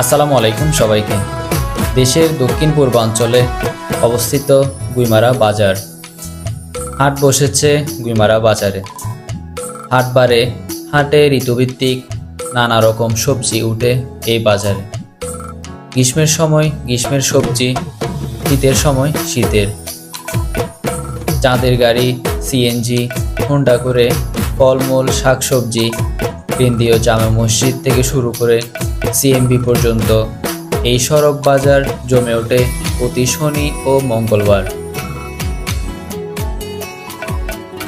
আসসালামু আলাইকুম সবাইকে। দেশের দক্ষিণ পূর্বাঞ্চলে অবস্থিত গুইমারা বাজার। হাট বসেছে গুইমারা বাজারে। হাটবারে হাটে ঋতুভিত্তিক নানা রকম সবজি উঠে এই বাজারে। গ্রীষ্মের সময় গ্রীষ্মের সবজি, শীতের সময় শীতের। চাঁদের গাড়ি সিএনজি হোন্ডা করে ফলমূল, শাকসবজি কেন্দ্রীয় জামা মসজিদ থেকে শুরু করে সিএমবি পর্যন্ত এই সড়ক বাজার জমে ওঠে প্রতি শনি ও মঙ্গলবার।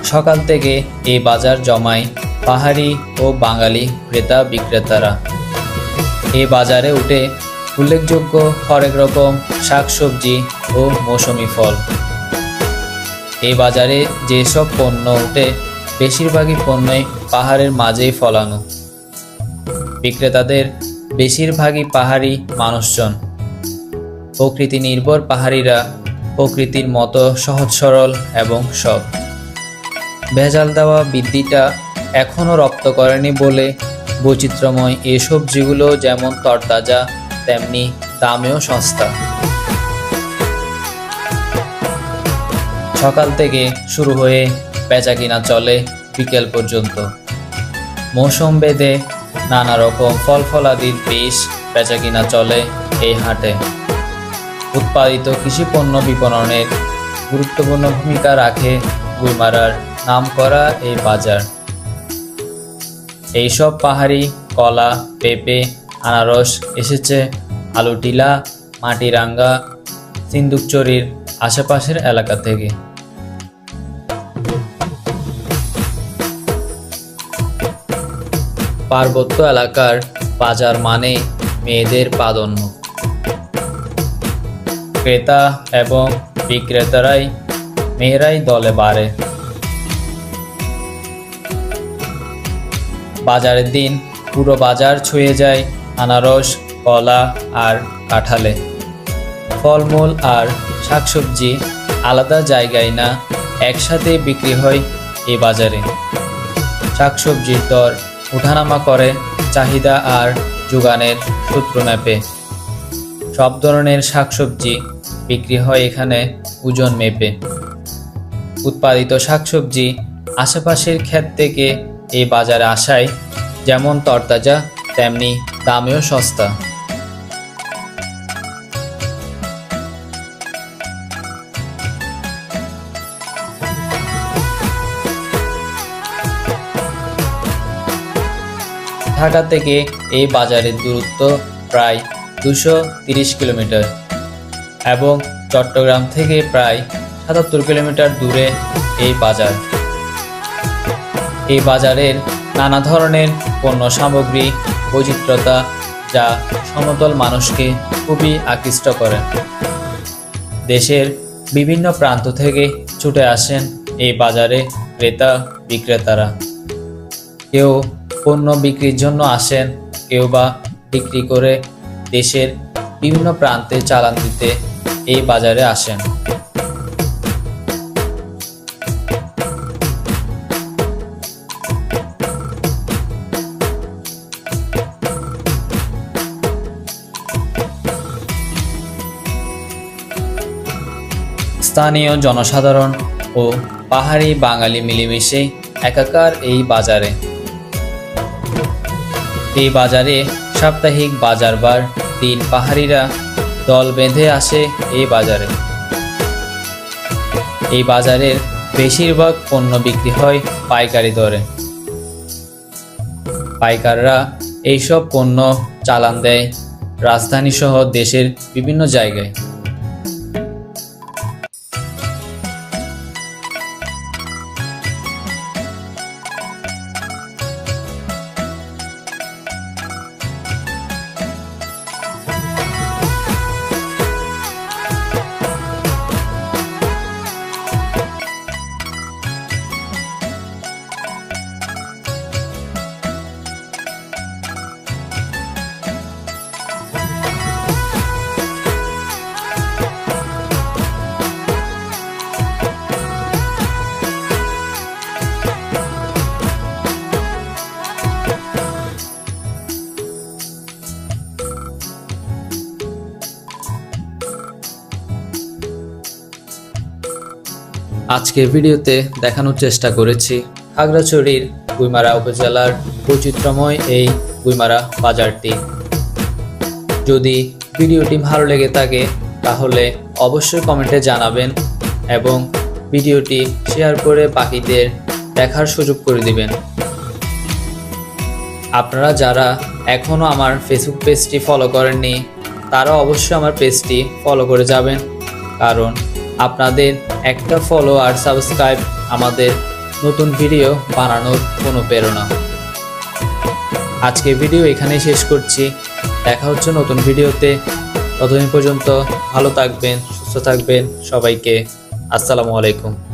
সকাল থেকে এই বাজার জমায় পাহাড়ি ও বাঙালি ক্রেতা বিক্রেতারা। এই বাজারে উঠে উল্লেখযোগ্য হরেক রকম শাকসবজি ও মৌসুমি ফল। এই বাজারে যেসব পণ্য উঠে, বেশিরভাগই পণ্যই পাহাড়ের মাঝেই ফলানো। বিক্রেতাদের বেশিরভাগই পাহাড়ি মানুষজন। প্রকৃতি নির্ভর পাহাড়িরা প্রকৃতির মতো সহজ সরল এবং সব। ভেজাল দেওয়া বৃদ্ধিটা এখনও রপ্ত করেনি বলে বৈচিত্র্যময় এই সবজিগুলো যেমন তরতাজা, তেমনি দামেও সস্তা। সকাল থেকে শুরু হয়ে বেচা কিনা চলে বিকেল পর্যন্ত। মৌসুম বেঁধে নানা রকম ফল ফলাদির বীজ বেচা কিনা চলে এই হাটে। উৎপাদিত কৃষি পণ্য বিপণনের গুরুত্বপূর্ণ ভূমিকা রাখে গুইমারার নামকরা এই বাজার। এইসব পাহাড়ি, কলা, পেঁপে, আনারস, এসেছে আলুটিলা, মাটিরাঙ্গা সিন্দুকচরির আশেপাশের এলাকা থেকে। পার্বত্য এলাকার বাজার মানে মেয়েদের পাদন্য ক্রেতা এবং বিক্রেতারাই, মেয়েরাই দলে বাড়ে। বাজারের দিন পুরো বাজার ছুঁয়ে যায় আনারস, কলা আর কাঁঠালে। ফলমূল আর শাকসবজি আলাদা জায়গায় না, একসাথে বিক্রি হয় এই বাজারে। শাকসবজির দর উঠানামা করে চাহিদা আর যোগানের সূত্র মেপে। সব ধরনের শাকসবজি বিক্রি হয় এখানে ওজন মেপে। উৎপাদিত শাকসবজি আশেপাশের ক্ষেত থেকে এই বাজারে আসায় যেমন তরতাজা, তেমনি দামেও সস্তা। ঢাকা থেকে এই বাজারের দূরত্ব প্রায় দুশো তিরিশ কিলোমিটার এবং চট্টগ্রাম থেকে প্রায় সাতাত্তর কিলোমিটার দূরে এই বাজার। এই বাজারের নানা ধরনের পণ্য সামগ্রী বৈচিত্র্যতা যা সমতল মানুষকে খুবই আকৃষ্ট করে। দেশের বিভিন্ন প্রান্ত থেকে ছুটে আসেন এই বাজারে ক্রেতা বিক্রেতারা। কেউ পণ্য বিক্রির জন্য আসেন, কেউ বা বিক্রি করে দেশের বিভিন্ন প্রান্তে চালান দিতে এই বাজারে আসেন। স্থানীয় জনসাধারণ ও পাহাড়ি বাঙালি মিলেমিশে একাকার এই বাজারে। এই বাজারে সাপ্তাহিক বাজারবার তিন পাহাড়িরা দল বেঁধে আসে এই বাজারে। এই বাজারের বেশিরভাগ পণ্য বিক্রি হয় পাইকারি দরে। পাইকাররা এইসব পণ্য চালান দেয় রাজধানী সহ দেশের বিভিন্ন জায়গায়। আজকের ভিডিওতে দেখানোর চেষ্টা করেছি খাগড়াছড়ির গুইমারা উপজেলার বৈচিত্র্যময় এই গুইমারা বাজারটি। যদি ভিডিওটি ভালো লেগে থাকে, তাহলে অবশ্যই কমেন্টে জানাবেন এবং ভিডিওটি শেয়ার করে বাকিদের দেখার সুযোগ করে দিবেন। আপনারা যারা এখনও আমার ফেসবুক পেজটি ফলো করেননি, তারা অবশ্যই আমার পেজটি ফলো করে যাবেন, কারণ আপনাদের একটা ফলো আর সাবস্ক্রাইব আমাদের নতুন ভিডিও বানানোর কোনো প্রেরণা। আজকের ভিডিও এখানেই শেষ করছি। দেখা হচ্ছে নতুন ভিডিওতে ততদিন পর্যন্ত ভালো থাকবেন, সুস্থ থাকবেন সবাইকে। আসসালামু আলাইকুম।